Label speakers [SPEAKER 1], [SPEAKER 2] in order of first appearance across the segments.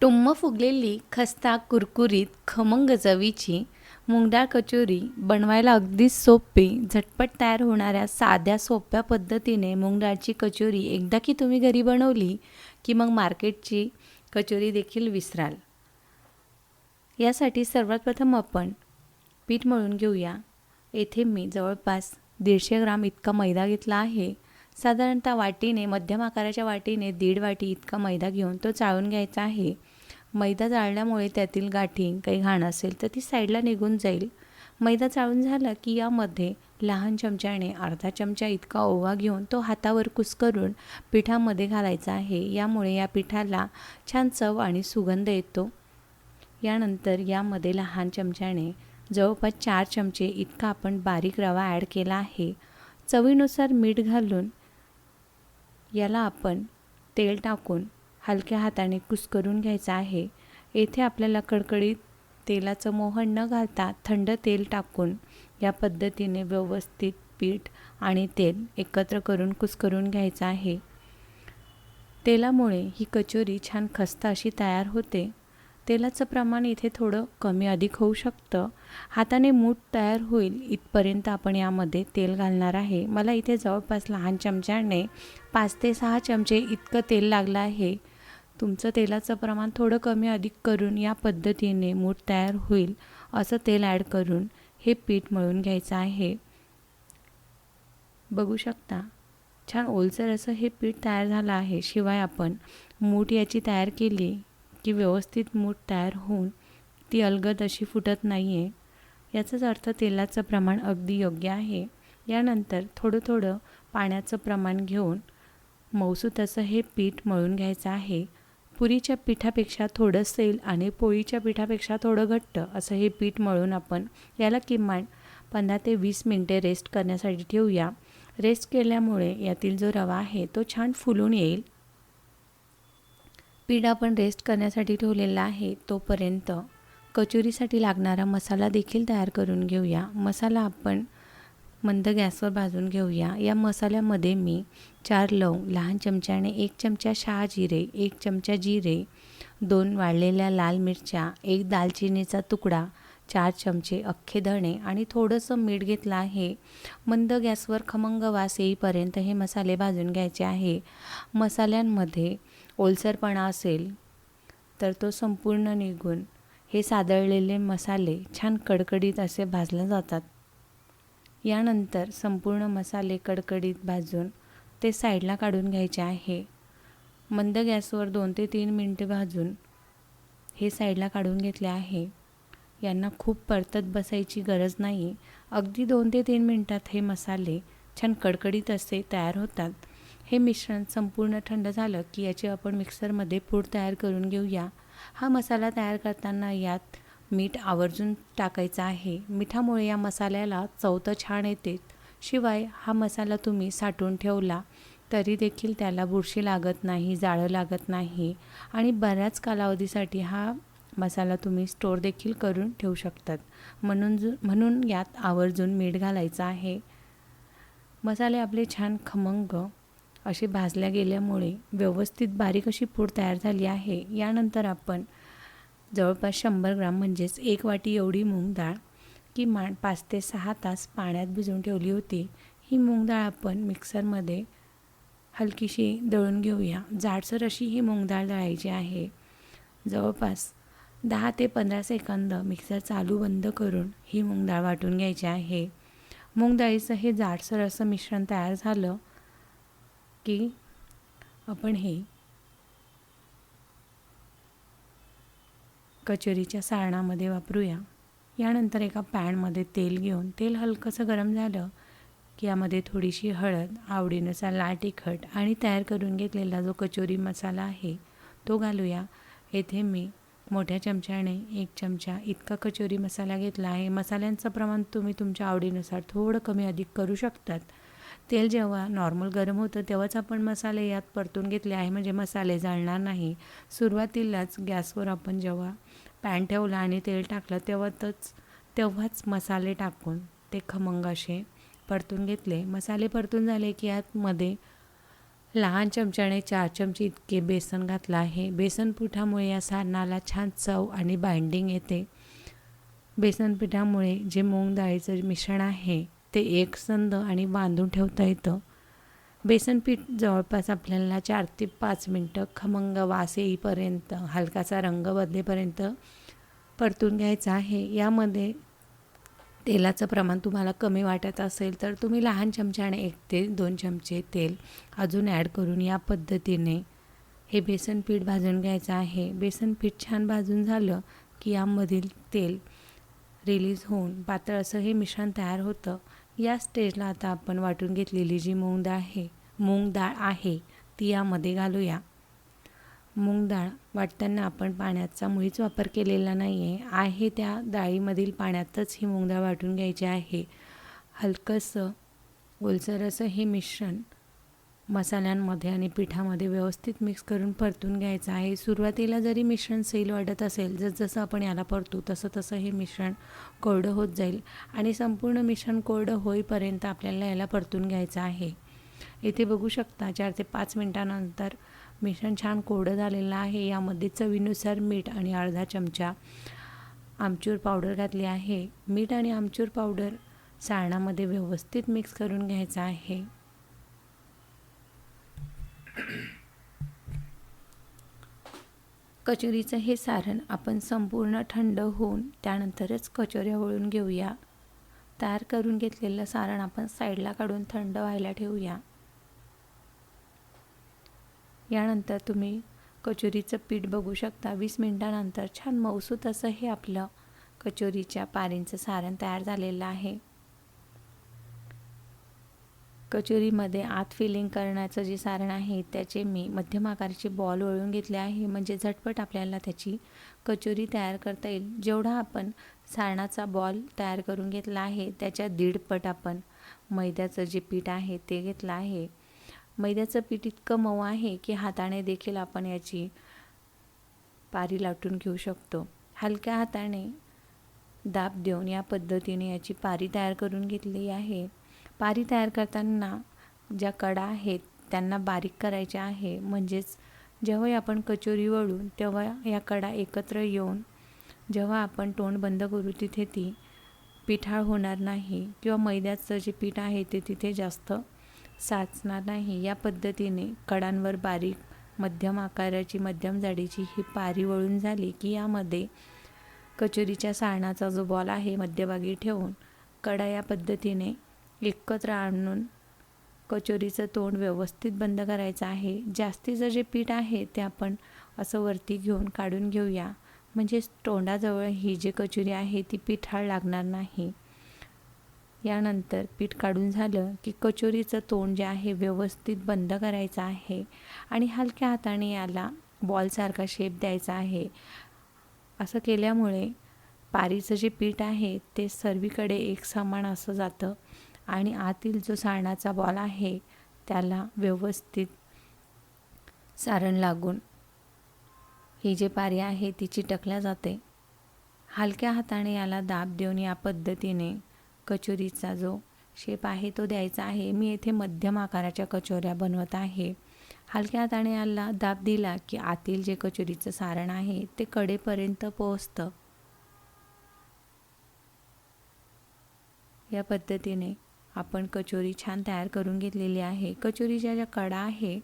[SPEAKER 1] टुम्म फुगलेली खस्ता कुरकुरीत खमंग चवीची मुगडाळ कचोरी बनवायला अगदी सोपी झटपट तयार होणाऱ्या साध्या सोप्या पद्धतीने मुगडाळची कचोरी एकदा की तुम्ही घरी बनवली की मग मार्केटची कचोरी देखील विसराल. यासाठी सर्वात प्रथम आपण पीठ मळून घेऊया. येथे मी जवळपास दीडशे ग्राम इतका मैदा घेतला आहे. साधारणतः वाटीने मध्यम आकाराच्या वाटीने दीड वाटी इतका मैदा घेऊन तो चाळून घ्यायचा आहे. मैदा जाळल्यामुळे त्यातील गाठी काही घाण असेल तर ती साईडला निघून जाईल. मैदा चाळून झाला की यामध्ये लहान चमच्याने अर्धा चमचा इतका ओवा घेऊन तो हातावर कुस्करून पिठामध्ये घालायचा आहे. यामुळे या पिठाला छान चव आणि सुगंध येतो. यानंतर यामध्ये लहान चमच्याने जवळपास चार चमचे इतका आपण बारीक रवा ॲड केला आहे. चवीनुसार मीठ घालून याला आपण तेल टाकून हलक्या हाताने कुस्करून घ्यायचं आहे. येथे आपल्याला कडकडीत तेलाचं मोहन न घालता थंड तेल टाकून या पद्धतीने व्यवस्थित पीठ आणि तेल एकत्र करून कुस्करून घ्यायचं आहे. तेलामुळे ही कचोरी छान खस्ता अशी तयार होते. तेलाचं प्रमाण इथे थोडं कमी अधिक होऊ शकतं. हाताने मूठ तयार होईल इथपर्यंत आपण यामध्ये तेल घालणार आहे. मला इथे जवळपास लहान चमच्याने पाच ते सहा चमचे इतकं तेल लागलं आहे. तुमचं तेलाचं प्रमाण थोडं कमी अधिक करून या पद्धतीने मूठ तयार होईल असं तेल ॲड करून हे पीठ मळून घ्यायचं आहे. बघू शकता. छान ओलसर असं हे पीठ तयार झालं आहे. शिवाय आपण मूठ याची तयार केली की व्यवस्थित मूठ तयार होऊन ती अलगद अशी फुटत नाही आहे याचाच अर्थ तेलाचं प्रमाण अगदी योग्य आहे. यानंतर थोडं थोडं पाण्याचं प्रमाण घेऊन मौसूत असं हे पीठ मळून घ्यायचं आहे. पुरीच्या पिठापेक्षा थोडं सेल आणि पोळीच्या पिठापेक्षा थोडं घट्ट असं हे पीठ मळून आपण याला किमान पंधरा ते वीस मिनटे रेस्ट करण्यासाठी ठेवूया. रेस्ट केल्यामुळे यातील जो रवा आहे तो छान फुलून येईल. पीठ आपण रेस्ट करण्यासाठी ठेवलेला आहे तोपर्यंत कचोरीसाठी लागणारा मसाला देखील तयार करून घेऊया. मसाला आपण मंद गॅसवर भाजून घेऊया. या मसाल्यामध्ये मी चार लवंग लहान चमच्याने एक चमचा शहा जिरे एक चमचा जिरे दोन वाळलेल्या लाल मिरच्या एक दालचिनीचा तुकडा चार चमचे अख्खे धणे आणि थोडंसं मीठ घेतलं आहे. मंद गॅसवर खमंग वास येईपर्यंत हे मसाले भाजून घ्यायचे आहे. मसाल्यांमध्ये ओलसरपणा असेल तर तो संपूर्ण निघून हे सादळलेले मसाले छान कडकडीत असे भाजले जातात. यानंतर संपूर्ण मसाले कडकडीत भाजून ते साईडला काढून घ्यायचे आहे. मंद गॅसवर दोन ते तीन मिनटे भाजून हे साईडला काढून घेतले आहे. यांना खूप परतत बसायची गरज नाही. अगदी दोन ते तीन मिनटात हे मसाले छान कडकडीत असे तयार होतात. हे मिश्रण संपूर्ण थंड झालं की याची आपण मिक्सरमध्ये पूड तयार करून घेऊया. हा मसाला तयार करताना यात मीठ आवर्जून टाकायचं आहे. मिठामुळे या मसाल्याला चव तर छान येते. शिवाय हा मसाला तुम्ही साठवून ठेवला तरी देखील त्याला बुरशी लागत नाही जाळं लागत नाही आणि बऱ्याच कालावधीसाठी हा मसाला तुम्ही स्टोर देखील करून ठेवू शकतात. म्हणून जु म्हणून यात आवर्जून मीठ घालायचं आहे. मसाले आपले छान खमंग असे भाजल्या गेल्यामुळे व्यवस्थित बारीक अशी पूड तयार झाली आहे. यानंतर आपण जवळपास शंभर ग्राम म्हणजेच एक वाटी एवढी मूग डाळ किमान पाच ते सहा तास पाण्यात भिजवून ठेवली होती. ही मूग डाळ आपण मिक्सरमध्ये हलकीशी दळून घेऊया. जाडसर अशी ही मूग डाळ दळायची आहे. जवळपास दहा ते पंधरा सेकंद मिक्सर चालू बंद करून ही मूग डाळ वाटून घ्यायची आहे. मूग डाळीचं हे जाडसर असं मिश्रण तयार झालं की आपण हे कचोरीच्या सारणामध्ये वापरूया. यानंतर एका पॅनमध्ये तेल घेऊन तेल हलकंसं गरम झालं की यामध्ये थोडीशी हळद आवडीनुसार लाल तिखट आणि तयार करून घेतलेला जो कचोरी मसाला आहे तो घालूया. येथे मी मोठ्या चमच्याने एक चमचा इतका कचोरी मसाला घेतला आहे. मसाल्यांचं प्रमाण तुम्ही तुमच्या आवडीनुसार थोडं कमी अधिक करू शकतात. तेल जेव्हा नॉर्मल गरम होतं तेव्हाच आपण मसाले यात परतून घेतले. आहे म्हणजे मसाले जाळणार नाही. सुरुवातीलाच गॅसवर आपण जेव्हा पॅन ठेवला आणि तेल टाकलं तेव्हातच तेव्हाच मसाले टाकून ते खमंग असे परतून घेतले. मसाले परतून झाले की यातमध्ये लहान चमच्याने चार चमचे इतके बेसन घातलं आहे. बेसन पिठामुळे या सारणाला छान चव आणि बाइंडिंग येते. बेसन पिठामुळे जे मूग डाळीचं मिश्रण आहे ते एकसंध आणि बांधून ठेवता येतं. बेसन पीठ जवळपास आपल्याला चार ते पाच मिनटं खमंग वास येईपर्यंत हलकासा रंग बदलेपर्यंत परतून घ्यायचा आहे. यामध्ये तेलाचं प्रमाण तुम्हाला कमी वाटत असेल तर तुम्ही लहान चमच्याने एक ते दोन चमचे तेल अजून ॲड करून या पद्धतीने हे बेसन पीठ भाजून घ्यायचं आहे. बेसन पीठ छान भाजून झालं की यामधील तेल रिलीज होऊन पातळ असं हे मिश्रण तयार होतं या स्टेजला आता आपण वाटून घेतलेली जी मूग डाळ आहे मूग डाळ आहे ती यामध्ये घालूया. मूग डाळ वाटताना आपण पाण्याचा मुळीच वापर केलेला नाही आहे आहे त्या डाळीमधील पाण्यातच ही मूग डाळ वाटून घ्यायची आहे. हलकंसं ओलसर असं हे मिश्रण मसाल्यांमध्ये आणि पिठामध्ये व्यवस्थित मिक्स करून परतून घ्यायचं आहे. सुरुवातीला जरी मिश्रण सैल वाटत असेल जसं आपण याला परतू तसं तसं हे मिश्रण कोरडं होत जाईल आणि संपूर्ण मिश्रण कोरडं होईपर्यंत आपल्याला याला परतून घ्यायचं आहे. इथे बघू शकता चार ते पाच मिनटानंतर मिश्रण छान कोरडं झालेलं आहे. यामध्ये चवीनुसार मीठ आणि अर्धा चमचा आमचूर पावडर घातली आहे. मीठ आणि आमचूर पावडर सारणामध्ये व्यवस्थित मिक्स करून घ्यायचं आहे. कचोरीचं हे सारण आपण संपूर्ण थंड होऊन त्यानंतरच कचोऱ्या वळून घेऊया. तयार करून घेतलेलं सारण आपण साईडला काढून थंड व्हायला ठेवूया. यानंतर तुम्ही कचोरीचं पीठ बघू शकता. वीस मिनटानंतर छान मौसूत असं हे आपलं कचोरीच्या पारींचं सारण तयार झालेलं आहे. कचोरीमध्ये आत फिलिंग करण्याचं जे सारण आहे त्याचे मी मध्यम आकाराचे बॉल वळून घेतले आहे. म्हणजे झटपट आपल्याला त्याची कचोरी तयार करता येईल. जेवढा आपण सारणाचा बॉल तयार करून घेतला आहे त्याच्या दीडपट आपण मैद्याचं जे पीठ आहे ते घेतलं आहे. मैद्याचं पीठ इतकं मऊ आहे की हाताने देखील आपण याची पारी लाटून घेऊ शकतो. हलक्या हाताने दाब देऊन या पद्धतीने याची पारी तयार करून घेतली आहे. पारी तयार करताना ज्या कडा आहेत त्यांना बारीक करायच्या आहे. म्हणजेच जेव्हा आपण कचोरी वळू तेव्हा या कडा एकत्र येऊन जेव्हा आपण तोंड बंद करू तिथे ती पिठाळ होणार नाही किंवा मैद्याचं जे पीठ आहे ते तिथे जास्त साचणार नाही. या पद्धतीने कडांवर बारीक मध्यम आकाराची मध्यम जाडीची ही पारी वळून झाली की यामध्ये कचोरीच्या सारणाचा जो बॉल आहे मध्यभागी ठेवून कडा या पद्धतीने एकत्र आणून कचोरीचं तोंड व्यवस्थित बंद करायचं आहे. जास्तीचं जे पीठ आहे ते आपण असं वरती घेऊन काढून घेऊया. म्हणजे तोंडाजवळ ही जी कचोरी आहे ती पिठाळ लागणार नाही. यानंतर पीठ काढून झालं की कचोरीचं तोंड जे आहे व्यवस्थित बंद करायचं आहे आणि हलक्या हाताने याला बॉलसारखा शेप द्यायचा आहे. असं केल्यामुळे पारीचं जे पीठ आहे ते सर्वीकडे एक समान असं जातं. आणि आतील जो सारणाचा बॉल आहे त्याला व्यवस्थित सारण लागून ही जे पारी आहे ती चिटकल्या जाते. हलक्या हाताने याला दाब देऊन या पद्धतीने कचोरीचा जो शेप आहे तो द्यायचा आहे. मी येथे मध्यम आकाराच्या कचोऱ्या बनवत आहे. हलक्या हाताने याला दाब दिला की आतील जे कचोरीचं सारण आहे ते कडेपर्यंत पोहोचतं. या पद्धतीने आपण कचोरी छान तयार करून घेतलेली आहे. कचोरीच्या ज्या कडा आहे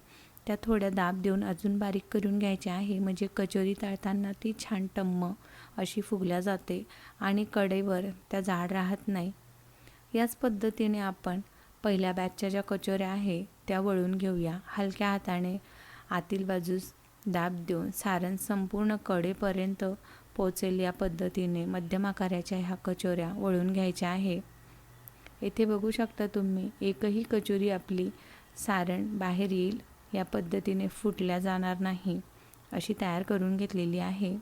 [SPEAKER 1] त्या थोड्या दाब देऊन अजून बारीक करून घ्यायच्या आहे. म्हणजे कचोरी तळताना ती छान टम्म अशी फुगल्या जाते आणि कडेवर त्या जाड राहत नाही. याच पद्धतीने आपण पहिल्या बॅचच्या ज्या कचोऱ्या आहे त्या वळून घेऊया. हलक्या हाताने आतील बाजूस दाब देऊन सारण संपूर्ण कडेपर्यंत पोचेल या पद्धतीने मध्यम आकाराच्या ह्या कचोऱ्या वळून घ्यायच्या आहे. येथे बघू शकता तुम्ही एकही कचोरी आपली सारण बाहेर येईल या पद्धतीने फुटल्या जाणार नाही अशी तयार करून घेतलेली आहे.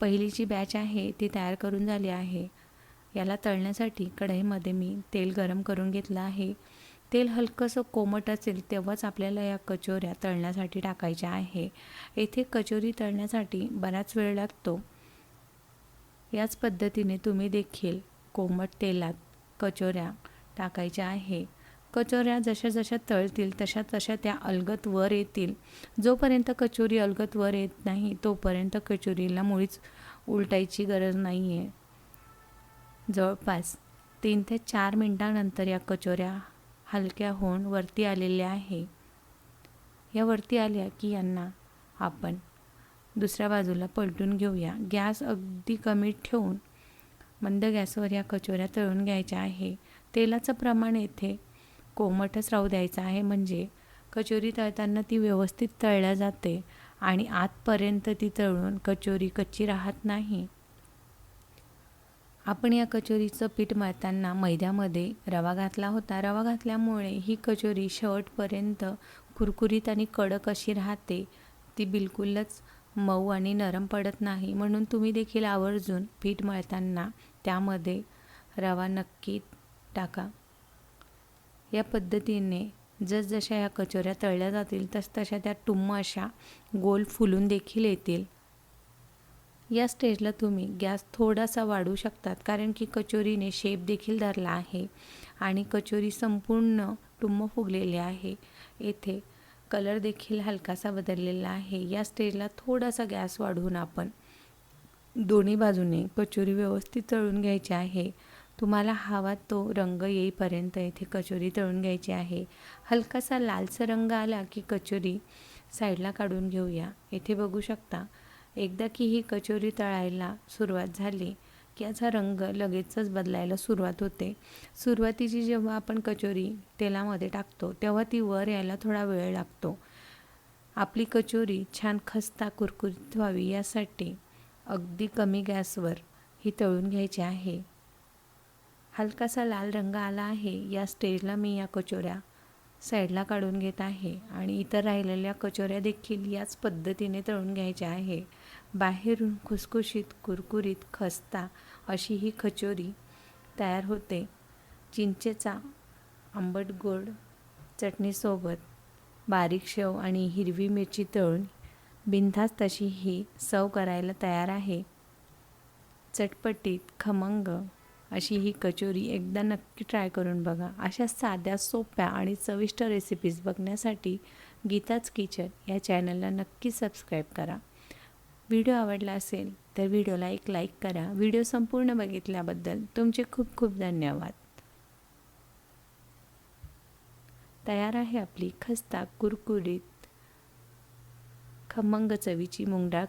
[SPEAKER 1] पहिली जी बॅच आहे ती तयार करून झाली आहे. याला तळण्यासाठी कढईमध्ये मी तेल गरम करून घेतलं आहे. तेल हलकंसं कोमट असेल तेव्हाच आपल्याला या कचोऱ्या तळण्यासाठी टाकायच्या आहे. येथे कचोरी तळण्यासाठी बराच वेळ लागतो. याच पद्धतीने तुम्ही देखील कोमट तेलात कचोऱ्या टाकायच्या आहे. कचोऱ्या जशा जशा तळतील तशा तशा त्या अलगत वर येतील. जोपर्यंत कचोरी अलगत वर येत नाही तोपर्यंत कचोरीला मुळीच उलटायची गरज नाही आहे जवळपास तीन ते चार मिनटानंतर या कचोऱ्या हलक्या होऊन वरती आलेल्या आहे. या वरती आल्या की यांना आपण दुसऱ्या बाजूला पलटून घेऊया. गॅस अगदी कमी ठेवून मंद गॅसवर या कचोऱ्या तळून घ्यायच्या आहे. तेलाचं प्रमाण येथे कोमटच राहू द्यायचं आहे. म्हणजे कचोरी तळताना ती व्यवस्थित तळल्या जाते आणि आतपर्यंत ती तळून कचोरी कच्ची राहत नाही. आपण या कचोरीचं पीठ मळताना मैद्यामध्ये रवा घातला होता. रवा घातल्यामुळे ही कचोरी शेवटपर्यंत कुरकुरीत आणि कडक अशी राहते. ती बिलकुलच मऊ आणि नरम पडत नाही. म्हणून तुम्ही देखील आवर्जून पीठ मळताना त्यामध्ये रवा नक्की टाका. या पद्धतीने जसजशा या कचोऱ्या तळल्या जातील तसतशा त्या टुम्म अशा गोल फुलून देखील येतील. या स्टेजला तुम्ही गॅस थोडासा वाढू शकतात कारण की कचोरीने शेप देखील धरला आहे आणि कचोरी संपूर्ण टुम्म फुगलेली आहे. येथे कलर देखील हलकासा बदललेला आहे. या स्टेजला थोडासा गॅस वाढवून आपण दोन्ही बाजूने कचोरी व्यवस्थित तळून घ्यायची आहे. तुम्हाला हवा तो रंग येईपर्यंत इथे कचोरी तळून घ्यायची आहे. हलकासा लालसर रंग आला की कचोरी साईडला काढून घेऊया. येथे बघू शकता एकदा की ही कचोरी तळायला सुरुवात झाली. की याचा रंग लगेचच बदलायला सुरुवात होते. सुरुवातीची जेव्हा आपण कचोरी तेलामध्ये टाकतो तेव्हा ती वर यायला थोडा वेळ लागतो. आपली कचोरी छान खस्ता कुरकुरीत व्हावी यासाठी अगदी कमी गॅसवर ही तळून घ्यायची आहे. हलकासा लाल रंग आला आहे या स्टेजला मी या कचोऱ्या साईडला काढून घेत आहे आणि इतर राहिलेल्या कचोऱ्या देखील याच पद्धतीने तळून घ्यायच्या आहे. बाहेरून खुसखुशीत कुरकुरीत खस्ता अशी ही कचोरी तयार होते. चिंचेचा आंबट गोड चटणीसोबत बारीक शेव आणि हिरवी मिरची तळून बिनधास्त तशी ही सव करायला तयार आहे. चटपटीत खमंग अशी ही कचोरी एकदा नक्की ट्राय करून बघा. अशा साध्या सोप्या आणि चविष्ट रेसिपीज बघण्यासाठी गीताच किचन या चॅनलला नक्की सबस्क्राईब करा. व्हिडिओ आवडला असेल तर व्हिडिओला एक लाईक करा. व्हिडिओ संपूर्ण बघितल्याबद्दल तुमचे खूप खूप धन्यवाद. तयार आहे आपली खस्ता कुरकुरीत खमंग चवीची मुंगडाळ